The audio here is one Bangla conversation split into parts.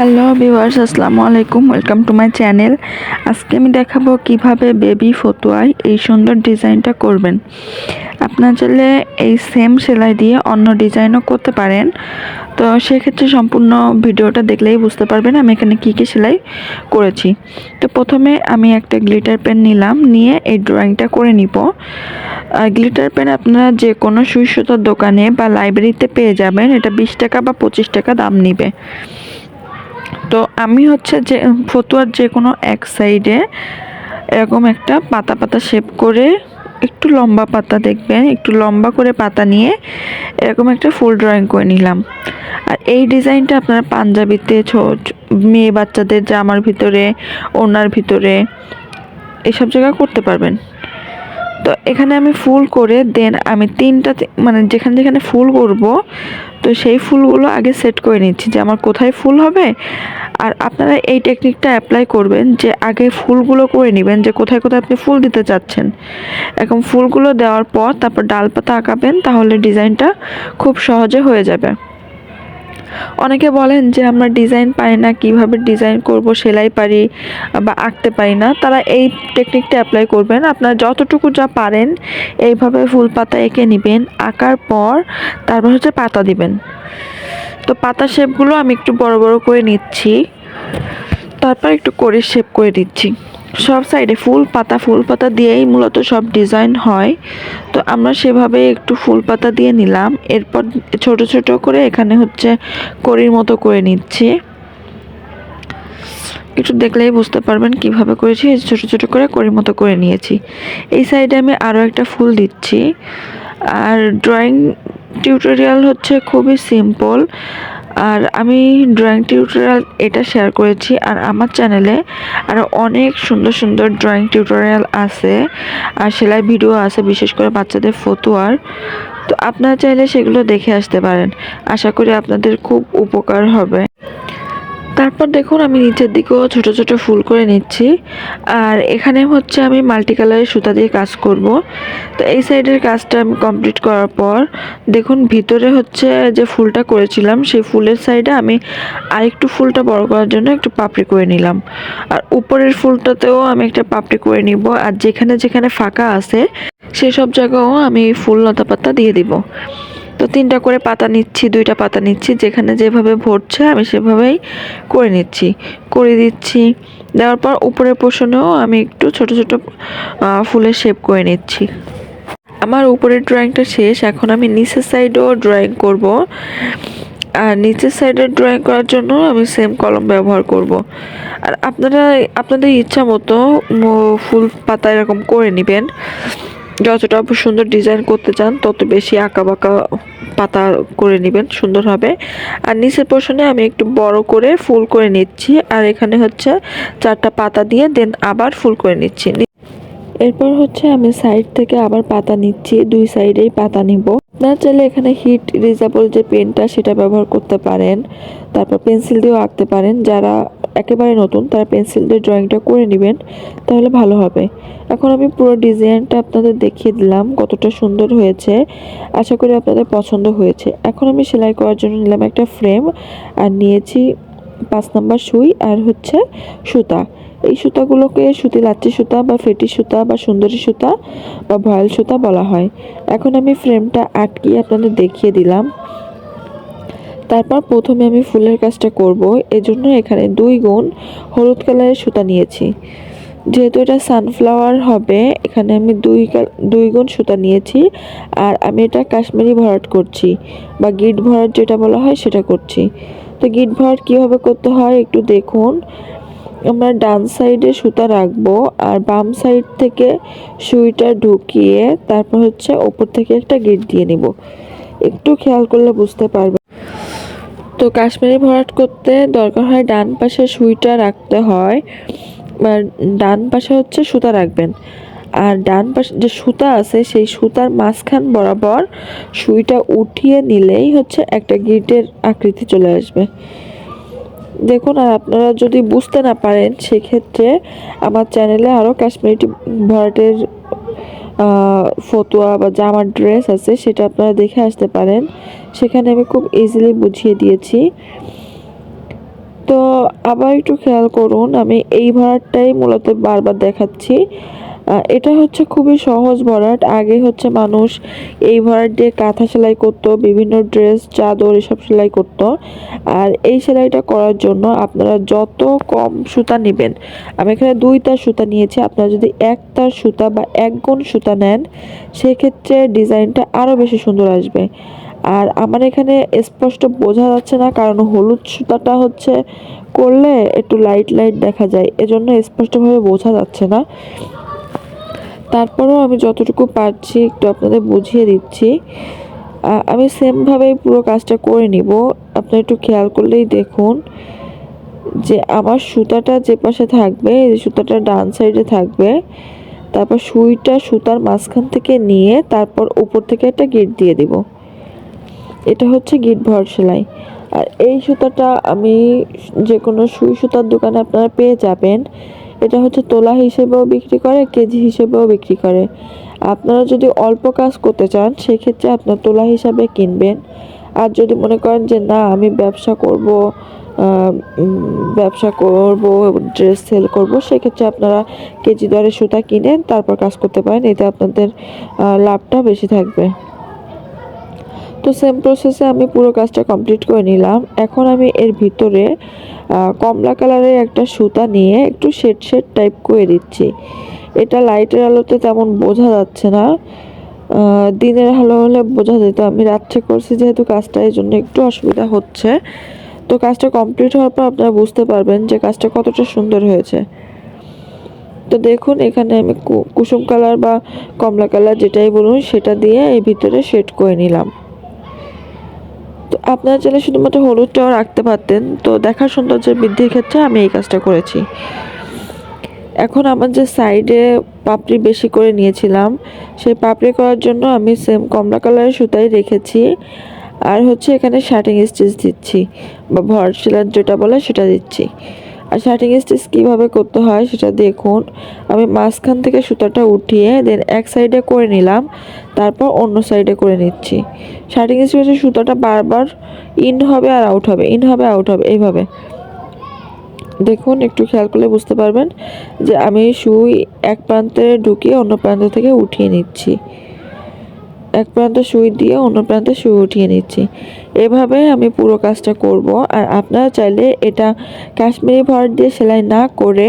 হ্যালো ভিউয়ার্স আসসালামু আলাইকুম ওয়েলকাম টু মাই চ্যানেল আজকে আমি দেখাবো কীভাবে বেবি ফতুয়ায় এই সুন্দর ডিজাইনটা করবেন। আপনার চাইলে এই সেম সেলাই দিয়ে অন্য ডিজাইনও করতে পারেন। তো সেক্ষেত্রে সম্পূর্ণ ভিডিওটা দেখলেই বুঝতে পারবেন আমি এখানে কী কী সেলাই করেছি। তো প্রথমে আমি একটা গ্লিটার পেন নিলাম, নিয়ে এই ড্রয়িংটা করে নিব। গ্লিটার পেন আপনারা যে কোনো সুই সুতোর দোকানে বা লাইব্রেরিতে পেয়ে যাবেন, এটা বিশ টাকা বা পঁচিশ টাকা দাম নিবে। তো আমি হচ্ছে যে, ফতুয়ার যে কোনো এক সাইডে এরকম একটা পাতা পাতা শেপ করে একটু লম্বা পাতা দেখবেন, একটু লম্বা করে পাতা নিয়ে এরকম একটা ফুল ড্রয়িং করে নিলাম। আর এই ডিজাইনটা আপনারা পাঞ্জাবিতে মেয়ে বাচ্চাদের জামার ভিতরে, ওনার ভিতরে, এসব জায়গায় করতে পারবেন। তো এখানে আমি ফুল করে দেন আমি তিনটা মানে যেখানে যেখানে ফুল করব, তো সেই ফুলগুলো আগে সেট করে নিচ্ছি যে আমার কোথায় ফুল হবে। আর আপনারা এই টেকনিকটা অ্যাপ্লাই করবেন যে আগে ফুলগুলো করে নেবেন যে কোথায় কোথায় আপনি ফুল দিতে চাচ্ছেন। এখন ফুলগুলো দেওয়ার পর তারপর ডালপাতা আঁকাবেন তাহলে ডিজাইনটা খুব সহজে হয়ে যাবে। অনেকে বলেন যে আমরা ডিজাইন পাই না, কীভাবে ডিজাইন করব, সেলাই পারি বা আঁকতে পারি না। তারা এই টেকনিকটা অ্যাপ্লাই করবেন। আপনারা যতটুকু যা পারেন, এইভাবে ফুল পাতা এঁকে নেবেন। আঁকার পর তারপর হচ্ছে পাতা দিবেন। তো পাতা শেপগুলো আমি একটু বড় বড় করে নিচ্ছি। তারপর একটু করে শেপ করে দিচ্ছি। সব সাইডে ফুল পাতা ফুল পাতা দিয়েই মূলত সব ডিজাইন হয়। তো আমরা সেভাবে একটু ফুল পাতা দিয়ে নিলাম। এরপর ছোট ছোট করে এখানে হচ্ছে কড়ির মতো করে নিচ্ছি। একটু দেখলেই বুঝতে পারবেন কীভাবে করেছি। ছোট ছোট করে কড়ির মতো করে নিয়েছি। এই সাইডে আমি আরও একটা ফুল দিচ্ছি। আর ড্রয়িং টিউটোরিয়াল হচ্ছে খুবই সিম্পল। আর আমি ড্রয়িং টিউটোরিয়াল এটা শেয়ার করেছি আর আমার চ্যানেলে আরও অনেক সুন্দর সুন্দর ড্রয়িং টিউটোরিয়াল আছে। আর সেলাই ভিডিও আছে, বিশেষ করে বাচ্চাদের ফতুয়ার। তো আপনারা চাইলে সেগুলো দেখে আসতে পারেন। আশা করি আপনাদের খুব উপকার হবে। তারপর দেখুন আমি নিচের দিকেও ছোট ছোট ফুল করে নিচ্ছি। আর এখানে হচ্ছে আমি মাল্টি কালারের সুতা দিয়ে কাজ করব। তো এই সাইডের কাজটা আমি কমপ্লিট করার পর দেখুন ভিতরে হচ্ছে যে ফুলটা করেছিলাম, সেই ফুলের সাইডে আমি আরেকটু ফুলটা বড় করার জন্য একটু পাপড়ি করে নিলাম। আর উপরের ফুলটাতেও আমি একটা পাপড়ি করে নিব। আর যেখানে যেখানে ফাঁকা আছে, সেসব জায়গাও আমি ফুল লতা পাতা দিয়ে দিব। তিনটা করে পাতা নিচ্ছি, দুইটা পাতা নিচ্ছি, যেখানে যেভাবে ভরছে আমি সেভাবেই করে নিচ্ছি। করে দিচ্ছি, দেওয়ার পর উপরের পোষণেও আমি একটু ছোট ছোট ফুলের শেপ করে নিচ্ছি। আমার উপরের ড্রয়িংটা শেষ, এখন আমি নিচের সাইডেও ড্রয়িং করব। আর নিচের সাইডে ড্রয়িং করার জন্য আমি সেম কলম ব্যবহার করব। আর আপনারা, আপনাদের ইচ্ছা মতো ফুল পাতা এরকম করে নেবেন। যতটা সুন্দর ডিজাইন করতে চান, তত বেশি আঁকা বাঁকা পাতা করে নেবেন, সুন্দর হবে। আর নিচের পোর্শনে আমি একটু বড় করে ফুল করে নিচ্ছি। আর এখানে হচ্ছে চারটা পাতা দিয়ে দেন আবার ফুল করে নিচ্ছি। এরপর হচ্ছে আমি সাইড থেকে আবার পাতা নিচ্ছি। দুই সাইডেই পাতা নিব। আপনারা চাইলে এখানে হিট রিজাবল যে পেনটা সেটা ব্যবহার করতে পারেন। তারপর পেন্সিল দিয়েও আঁকতে পারেন। যারা একেবারে নতুন, তারা পেন্সিল দিয়ে ড্রয়িংটা করে নেবেন, তাহলে ভালো হবে। এখন আমি পুরো ডিজাইনটা আপনাদের দেখিয়ে দিলাম, কতটা সুন্দর হয়েছে। আশা করি আপনাদের পছন্দ হয়েছে। এখন আমি সেলাই করার জন্য নিলাম একটা ফ্রেম আর নিয়েছি পাঁচ নাম্বার সুই, আর হচ্ছে সুতা। এই সুতাগুলোকে সুতি লাচ্ছি সুতা বা ফেটি সুতা বা সুন্দরী সুতা বা ভয়েল সুতা বলা হয়। এখন আমি ফ্রেমটা আটকিয়ে আপনাদের দেখিয়ে দিলাম। তারপর প্রথমে আমি ফুলের কাজটা করব। এজন্য এখানে দুই গুণ হলুদ কালারের সুতা নিয়েছি। যেহেতু এটা সানফ্লাওয়ার হবে, এখানে আমি দুই দুই গুণ সুতা নিয়েছি আর আমি এটা কাশ্মীরি ভরাট করছি বা গিট ভরাট যেটা বলা হয় সেটা করছি। তো গিট ভরাট কীভাবে করতে হয় একটু দেখুন। আমরা ডান সাইডে সুতা রাখব আর বাম সাইড থেকে সুইটা ঢুকিয়ে তারপর হচ্ছে ওপর থেকে একটা গিট দিয়ে নিব। একটু খেয়াল করলে বুঝতে পারবে তো কাশ্মীরি ভরাট করতে দরকার হয় ডান পাশে সুইটা রাখতে হয়। ডান পাশে হচ্ছে সুতা রাখবেন। আর ডান পাশে যে সুতা আছে, সেই সুতার মাঝখান বরাবর সুইটা উঠিয়ে নিলেই হচ্ছে একটা গিটের আকৃতি চলে আসবে। দেখুন, আর আপনারা যদি বুঝতে না পারেন, সেক্ষেত্রে আমার চ্যানেলে আরও কাশ্মীরি ভরাটের ফতুয়া বা জামার ড্রেস আছে, সেটা আপনারা দেখে আসতে পারেন। সেখানে আমি খুব ইজিলি বুঝিয়ে দিয়েছি। তো আবার একটু খেয়াল করুন, আমি এই ভাড়াটাই মূলত বারবার দেখাচ্ছি। এটা হচ্ছে খুবই সহজ ভরাট। আগে হচ্ছে মানুষ এই ভরাট দিয়ে কাঁথা সেলাই করতো, বিভিন্ন ড্রেস, চাদর এসব সেলাই করতো। আর এই সেলাইটা করার জন্য আপনারা যত কম সুতা নেবেন, আমি এখানে দুই তার সুতা নিয়েছি, আপনারা যদি এক তার সুতা বা এক গুণ সুতা নেন, সেক্ষেত্রে ডিজাইনটা আরও বেশি সুন্দর আসবে। আর আমার এখানে স্পষ্ট বোঝা যাচ্ছে না, কারণ হলুদ সুতাটা হচ্ছে করলে একটু লাইট লাইট দেখা যায়, এজন্য স্পষ্টভাবে বোঝা যাচ্ছে না। তারপরেও আমি যতটুকু পারছি একটু আপনাদের বুঝিয়ে দিচ্ছি। আমি সেমভাবেই পুরো কাজটা করে নিব। আপনি একটু খেয়াল করলেই দেখুন যে আমার সুতাটা যে পাশে থাকবে সুতাটা ডান সাইডে থাকবে, তারপর সুইটা সুতার মাঝখান থেকে নিয়ে তারপর উপর থেকে একটা গিট দিয়ে দিব। এটা হচ্ছে গিট ভর সেলাই। আর এই সুতাটা আমি যে কোনো সুই সুতার দোকানে আপনারা পেয়ে যাবেন। এটা হচ্ছে তোলা হিসেবেও বিক্রি করে, কেজি হিসেবেও বিক্রি করে। আপনারা যদি অল্প কাজ করতে চান, সেক্ষেত্রে আপনার তোলা হিসাবে কিনবেন। আর যদি মনে করেন যে, না, আমি ব্যবসা করব ব্যবসা করব, ড্রেস সেল করব, সেক্ষেত্রে আপনারা কেজি দরে সুতা কিনেন, তারপর কাজ করতে পারেন। এতে আপনাদের লাভটা বেশি থাকবে। তো সেম প্রসেসে আমি পুরো কাজটা কমপ্লিট করে নিলাম। এখন আমি এর ভিতরে কমলা কালারের একটা সুতা নিয়ে একটু শেড শেড টাইপ করে দিচ্ছি। এটা লাইটের আলোতে তেমন বোঝা যাচ্ছে না। দিনের আলো হলে বোঝা যেত। আমি রাত্রে করছি যেহেতু কাজটা, এই জন্য একটু অসুবিধা হচ্ছে। তো কাজটা কমপ্লিট হওয়ার পর আপনারা বুঝতে পারবেন যে কাজটা কতটা সুন্দর হয়েছে। তো দেখুন, এখানে আমি কুসুম কালার বা কমলা কালার যেটাই বলুন, সেটা দিয়ে এই ভিতরে শেড করে নিলাম। তো আপনারা চাইলে শুধুমাত্র হলুদটাও রাখতে পারতেন। তো দেখার সৌন্দর্যের বৃদ্ধির ক্ষেত্রে আমি এই কাজটা করেছি। এখন আমার যে সাইডে পাপড়ি বেশি করে নিয়েছিলাম, সেই পাপড়ি করার জন্য আমি সেম কমলা কালারের সুতাই রেখেছি। আর হচ্ছে এখানে শার্টিং স্টিচ দিচ্ছি, বা ভর শিলার যেটা বলে সেটা দিচ্ছি। আর শার্টিং স্টিচ কীভাবে করতে হয় সেটা দেখুন। আমি মাঝখান থেকে সুতাটা উঠিয়ে দেন এক সাইডে করে নিলাম, তারপর অন্য সাইডে করে নিচ্ছি। শার্টিং স্টিচের সুতাটা বারবার ইন হবে আর আউট হবে ইন হবে আউট হবে, এইভাবে। দেখুন, একটু খেয়াল করলে বুঝতে পারবেন যে আমি সুই এক প্রান্তে ঢুকিয়ে অন্য প্রান্ত থেকে উঠিয়ে নিচ্ছি। এক প্রান্তে সুই দিয়ে অন্য প্রান্তে সুই উঠিয়ে নিচ্ছি। এভাবে আমি পুরো কাজটা করব আর আপনারা চাইলে এটা কাশ্মীরি ভর দিয়ে সেলাই না করে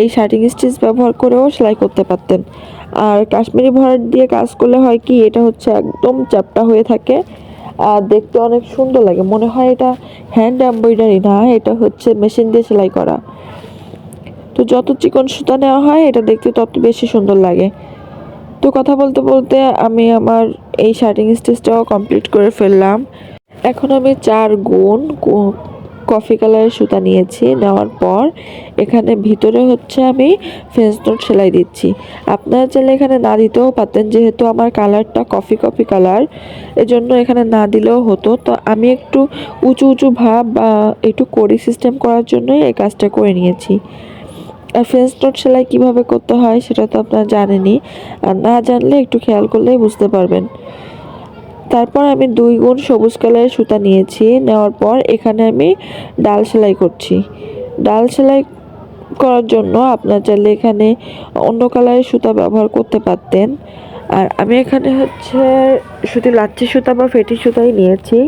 এই শার্টিং স্টিচ ব্যবহার করেও সেলাই করতে পারতেন। আর কাশ্মীরি ভর দিয়ে কাজ করলে হয় কি, এটা হচ্ছে একদম চাপটা হয়ে থাকে। আর দেখতে অনেক সুন্দর লাগে। মনে হয় এটা হ্যান্ড এমব্রয়ডারি না, এটা হচ্ছে মেশিন দিয়ে সেলাই করা। তো যত চিকন সুতা নেওয়া হয়, এটা দেখতে তত বেশি সুন্দর লাগে। তো কথা বলতে বলতে আমি আমার এই শার্টিং স্টেজটাও কমপ্লিট করে ফেললাম। এখন আমি চার গুণ কফি কালারের সুতা নিয়েছি। নেওয়ার পর এখানে ভিতরে হচ্ছে আমি ফেন্স নোট সেলাই দিচ্ছি। আপনারা চাইলে এখানে না দিতেও পারতেন, যেহেতু আমার কালারটা কফি কফি কালার এজন্য এখানে না দিলেও হতো। তো আমি একটু উঁচু উঁচু ভাব বা একটু কড়ি সিস্টেম করার জন্যই এই কাজটা করে নিয়েছি। নোট সেলাই কীভাবে করতে হয় সেটা তো আপনারা জানেনই। আর না জানলে একটু খেয়াল করলেই বুঝতে পারবেন। তারপর আমি দুই গুণ সবুজ কালারের সুতা নিয়েছি। নেওয়ার পর এখানে আমি ডাল সেলাই করছি। ডাল সেলাই করার জন্য আপনার চাইলে এখানে অন্য কালারের সুতা ব্যবহার করতে পারতেন। আর আমি এখানে হচ্ছে সুতি লাচ্ছি সুতা বা ফেটি সুতাই নিয়েছি।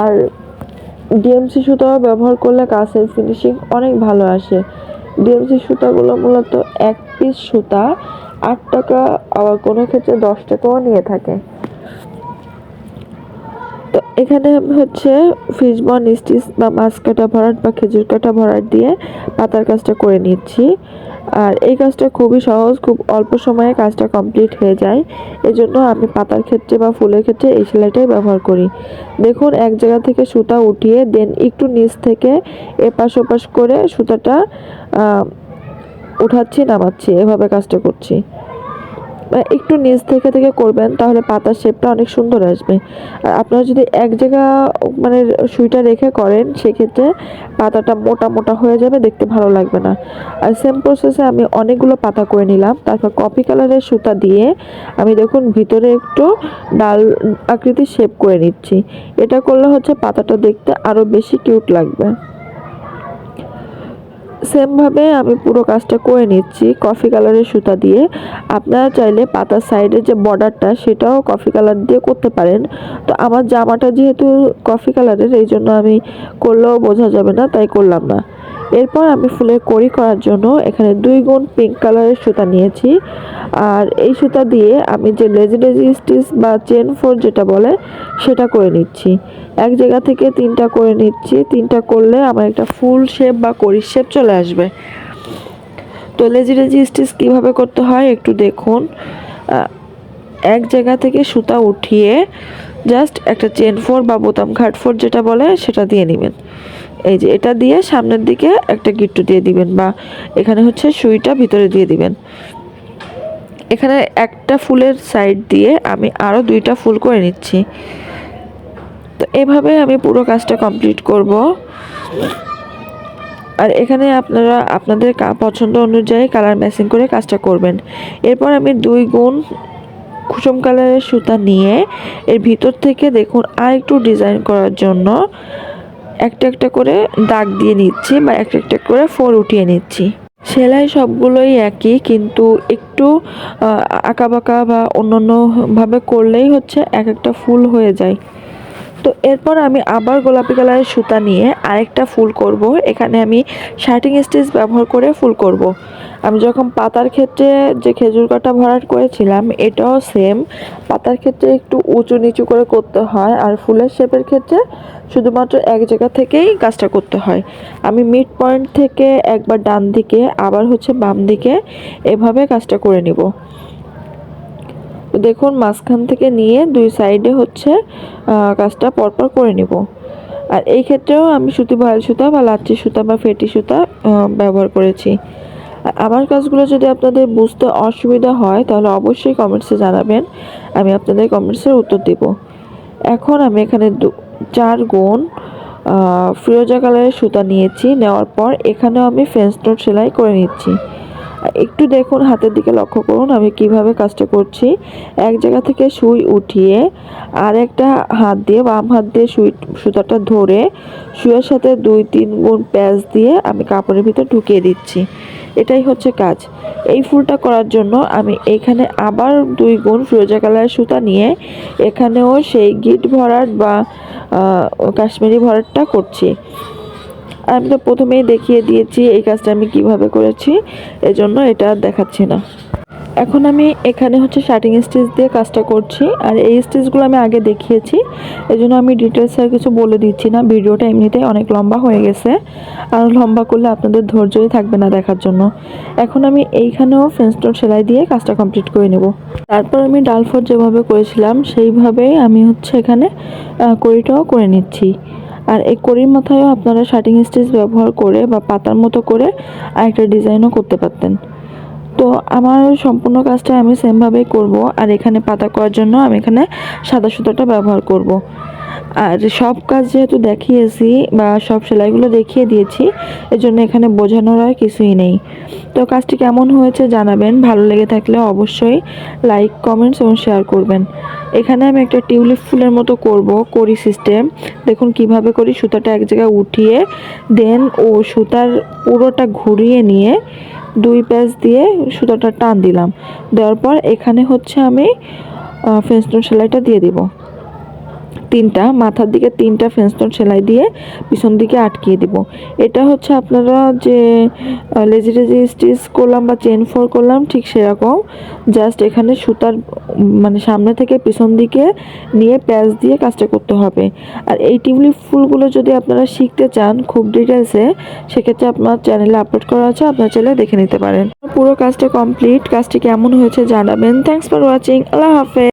আর ডিএমসি সুতাও ব্যবহার করলে কাছের ফিনিশিং অনেক ভালো আসে। ডিএমসি সুতাগুলো মূলত এক পিস সুতা, আট টাকা, আবার কোনো ক্ষেত্রে দশ টাকাও নিয়ে থাকে। তো এখানে আমি হচ্ছে ফিশবন স্টিচ বা মাছ কাটা ভরাট বা খেজুর কাটা ভরাট দিয়ে পাতার কাজটা করে নিচ্ছি। আর এই কাজটা খুবই সহজ, খুব অল্প সময়ে কাজটা কমপ্লিট হয়ে যায়। এজন্য আমি পাতার ক্ষেত্রে বা ফুলের ক্ষেত্রে এই সেলাইটাই ব্যবহার করি। দেখুন, এক জায়গা থেকে সুতা উঠিয়ে, দেন একটু নিচ থেকে এপাশ ওপাশ করে সুতাটা উঠাচ্ছি, নামাচ্ছি, এভাবে কাজটা করছি। একটু নিচ থেকে থেকে করবেন, তাহলে পাতার শেপটা অনেক সুন্দর আসবে। আর আপনারা যদি এক জায়গা মানে সুইটা রেখে করেন, সেক্ষেত্রে পাতাটা মোটা মোটা হয়ে যাবে, দেখতে ভালো লাগবে না। আর সেম প্রসেসে আমি অনেকগুলো পাতা করে নিলাম। তারপর কফি কালারের সুতা দিয়ে আমি দেখুন ভিতরে একটু ডাল আকৃতির শেপ করে নিচ্ছি। এটা করলে হচ্ছে পাতাটা দেখতে আরও বেশি কিউট লাগবে। সেমভাবে আমি পুরো কাজটা করে নিচ্ছি কফি কালারের সুতা দিয়ে। আপনারা চাইলে পাতার সাইডের যে বর্ডারটা সেটাও কফি কালার দিয়ে করতে পারেন। তো আমার জামাটা যেহেতু কফি কালারের এই জন্য আমি করলেও বোঝা যাবে না, তাই করলাম না। এরপর আমি ফুলের কড়ি করার জন্য এখানে দুই গুণ পিঙ্ক কালারের সুতা নিয়েছি। আর এই সুতা দিয়ে আমি যে লেজি লেজি স্টিচ বা চেন ফোর যেটা বলে, সেটা করে নিচ্ছি। এক জায়গা থেকে তিনটা করে নিচ্ছি। তিনটা করলে আমার একটা ফুল শেপ বা কড়ির শেপ চলে আসবে। তো লেজি লেজি স্টিচ কীভাবে করতে হয় একটু দেখুন। এক জায়গা থেকে সুতা উঠিয়ে জাস্ট একটা চেন ফোর বা বোতাম ঘাট ফোর যেটা বলে, সেটা দিয়ে নেবেন। এই যে এটা দিয়ে সামনের দিকে একটা গিট্টু দিয়ে দিবেন বা এখানে হচ্ছে সুইটা ভিতরে দিয়ে দিবেন। এখানে একটা ফুলের সাইড দিয়ে আমি আরও দুইটা ফুল করে নিচ্ছি। তো এভাবে আমি পুরো কাজটা কমপ্লিট করব। আর এখানে আপনারা আপনাদের পছন্দ অনুযায়ী কালার ম্যাচিং করে কাজটা করবেন। এরপর আমি দুই গুণ কুসুম কালারের সুতা নিয়ে এর ভিতর থেকে দেখুন আর একটু ডিজাইন করার জন্য একটা একটা করে দাগ দিয়ে নিচ্ছি বা একটা একটা করে ফোর উঠিয়ে নিচ্ছি। সেলাই সবগুলোই একই, কিন্তু একটু আঁকা বাঁকা বা অন্য অন্যভাবে করলেই হচ্ছে এক একটা ফুল হয়ে যায়। তো এরপর আমি আবার গোলাপি কালারের সুতা নিয়ে আরেকটা ফুল করব। এখানে আমি শার্টিং স্টিচ ব্যবহার করে ফুল করব। আমি যখন পাতার ক্ষেত্রে যে খেজুর কাটা ভরাট করেছিলাম, এটাও সেম। পাতার ক্ষেত্রে একটু উঁচু নিচু করে করতে হয় আর ফুলের শেপের ক্ষেত্রে শুধুমাত্র এক জায়গা থেকেই কাজটা করতে হয়। আমি মিড পয়েন্ট থেকে একবার ডান দিকে, আবার হচ্ছে বাম দিকে এভাবে কাজটা করে নিব। দেখুন, মাঝখান থেকে নিয়ে দুই সাইডে হচ্ছে কাজটা পরপর করে নিব। আর এই ক্ষেত্রেও আমি সুতি বয়াল সুতা বা লাচ্ছি সুতা বা ফেটি সুতা ব্যবহার করেছি। আমার কাজগুলো যদি আপনাদের বুঝতে অসুবিধা হয়, তাহলে অবশ্যই কমেন্টসে জানাবেন। আমি আপনাদের কমেন্টসের উত্তর দেব। এখন আমি এখানে দু- চার গুণ ফিরোজা কালারের সুতা নিয়েছি। নেওয়ার পর এখানেও আমি ফেন্স নোট সেলাই করে নিচ্ছি। একটু দেখুন, হাতের দিকে লক্ষ্য করুন, আমি কীভাবে কাজটা করছি। এক জায়গা থেকে সুই উঠিয়ে আর একটা হাত দিয়ে, বাম হাত দিয়ে সুই, সুতাটা ধরে সুইয়ের সাথে দুই, তিন গুণ প্যাচ দিয়ে আমি কাপড়ের ভিতর ঢুকিয়ে দিচ্ছি। এটাই হচ্ছে কাজ। এই ফুলটা করার জন্য আমি এখানে আবার দুই গুণ ফিরোজা কালারের সুতা নিয়ে এখানেও সেই গিট ভরাট বা কাশ্মীরি ভরাটটা করছি। আমি তো প্রথমেই দেখিয়ে দিয়েছি এই কাজটা আমি কীভাবে করেছি এজন্য এটা দেখাচ্ছি না। এখন আমি এখানে হচ্ছে শার্টিং স্টিচ দিয়ে কাজটা করছি আর এই স্টিচগুলো আমি আগে দেখিয়েছি এই জন্য আমি ডিটেলস আর কিছু বলে দিচ্ছি না ভিডিওটা এমনিতেই অনেক লম্বা হয়ে গেছে আর লম্বা করলে আপনাদের ধৈর্যই থাকবে না দেখার জন্য। এখন আমি এইখানেও ফেন্সটোর সেলাই দিয়ে কাজটা কমপ্লিট করে নেব। তারপর আমি ডালফোর যেভাবে করেছিলাম সেইভাবেই আমি হচ্ছে এখানে আহ, কড়িটাও করে নিচ্ছি। আর এই করির মাথায়ও আপনারা শার্টিং স্টিচ ব্যবহার করে বা পাতার মতো করে আরেকটা ডিজাইনও করতে পারতেন। তো আমার সম্পূর্ণ কাজটা আমি সেমভাবেই করব। আর এখানে পাতা করার জন্য আমি এখানে সাদা সুতোটা ব্যবহার করব। আর সব কাজ যেহেতু দেখিয়েছি বা সব সেলাইগুলো দেখিয়ে দিয়েছি, এজন্য এখানে বোঝানোর আর কিছুই নেই। তো কাজটি কেমন হয়েছে জানাবেন। ভালো লেগে থাকলে অবশ্যই লাইক কমেন্টস এবং শেয়ার করবেন। এখানে আমি একটা টিউলিপ ফুলের মতো করব, করি সিস্টেম দেখুন কীভাবে করি, সুতাটা এক জায়গায় উঠিয়ে দেন ও সুতার পুরোটা ঘুরিয়ে নিয়ে দুই প্যাচ দিয়ে সুতোটা টান দিলাম। দেওয়ার পর এখানে হচ্ছে আমি ফেন্সটোন সেলাইটা দিয়ে দিব। তিনটা, মাথার দিকে তিনটা ফেন্সটোন সেলাই দিয়ে পিছন দিকে আটকিয়ে দিব। এটা হচ্ছে আপনারা যে লেজি লেজি স্টিচ করলাম বা চেন ফোর করলাম ঠিক সেরকম। জাস্ট এখানে সুতার মানে সামনে থেকে পিছন দিকে নিয়ে প্যাচ দিয়ে কাজটা করতে হবে। আর এই টিউলিপ ফুলগুলো যদি আপনারা শিখতে চান খুব ডিটেলসে সেক্ষেত্রে আপনার চ্যানেলে আপলোড করা আছে, আপনার চ্যানেলে দেখে নিতে পারেন। পুরো কাজটা কমপ্লিট। কাজটি কেমন হয়েছে জানাবেন। থ্যাংকস ফর ওয়াচিং আল্লাহ হাফেজ।